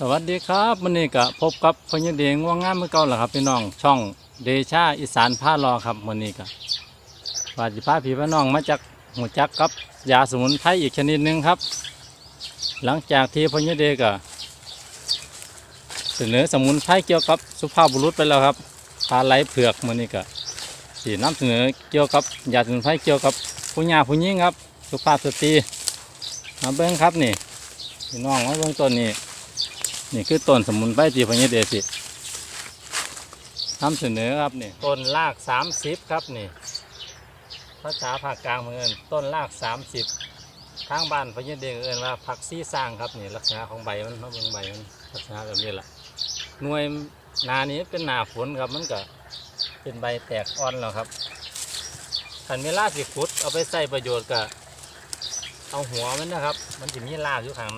สวัสดีครับวันนี้ก็พบกับพญเดงว่างงามเมื่อเก่าแหละครับพี่น้องช่องเดชาอีสานผ้ารอครับวันนี้ก็ว่าจิพาพี่พี่น้องมาจากหัวจักกับยาสมุนไพรอีกชนิดหนึ่งครับ หลังจากที่พญเดก็เสนอสมุนไพรเกี่ยวกับสุภาพบุรุษไปแล้วครับปลาไหลเผือกวันนี้ก็สีน้ำเสนอเกี่ยวกับยาสมุนไพรเกี่ยวกับผู้หญิงผู้หญิงครับ สุภาพสตรีมาเบิ้งครับนี่พี่น้องมาเบิ้งต้นนี้ นี่คือต้นสมุนไพรที่พญเดชินำเสนอครับนี่ต้นรากสามสิบครับนี่ภาษาภาคกลางเมือนต้นรากสามสิบทางบ้านพญเดเอินว่าผักซี่สร้างครับนี่ลักษณะของใบมันเขาเบิ่งใบมันลักษณะแบบนี้แหละหน่วยนานี้เป็นหนาฝนครับมันก็เป็นใบแตกอ่อนแล้วครับขันเวลาสิขุดเอาไปใส่ประโยชน์ก็เอาหัวมันนะครับ มันจะมีรากอยู่ข้าง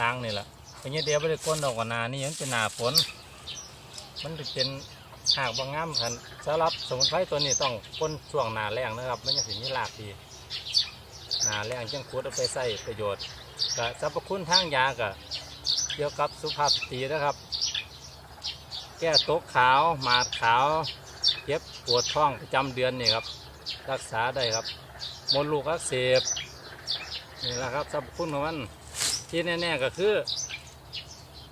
ล่างนี่แหละ เป็นยังเดียวไม่ได้ก้นดอกกว่านานี่มันเป็นหนาฝน มันเป็นหากบางงามคันสำหรับสมุนไพรตัวนี้ต้องก้นช่วงหนาแรงนะครับมันจะถึงนี่รากดีหนาแรงจังคุดเอาไปใส่ประโยชน์กับสรรพคุณทางยากับเกี่ยวกับสุภาพสตรีนะครับ แก้ตกขาวหมาดขาวเจ็บปวดท้องประจำเดือนนี่ครับ รักษาได้ครับมดลูกอักเสบนี่แหละครับสรรพคุณของมันที่แน่ๆก็คือ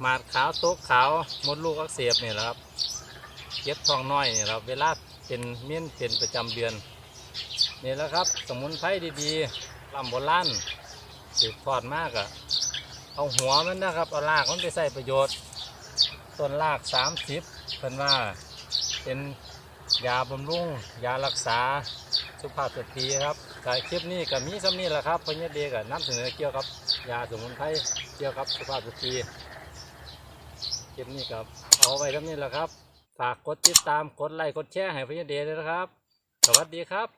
หมาดขาวโต๊ะขาวมดลูกอักเสบเนี่แหละครับเก็บทองน้อยเนี่แหละครับเวลาเป็นเมี่ยนเป็นประจำเดือนนี่แหละครับ สมุนไพรดีๆลำโบราณสืบทอดมากอะเอาหัวมันนะครับ เอารากมันไปใส่ประโยชน์ ต้นรากสามสิบเป็นว่าเป็นยาบำรุง ยารักษาสุขภาพสตรีครับแต่คลิปนี้ก็มีซ้ำนี้แหละครับพราะเนี่ยเด็กนำเสนอเกี่ยวกับยาสมุนไพรเกี่ยวกับสุขภาพสตรี ลิปนี้ครับเอาไว้ทั้งนี้แหละครับ ฝากกดติดตามกดไลค์กดแชร์ให้พี่เดชด้วยนะครับ สวัสดีครับ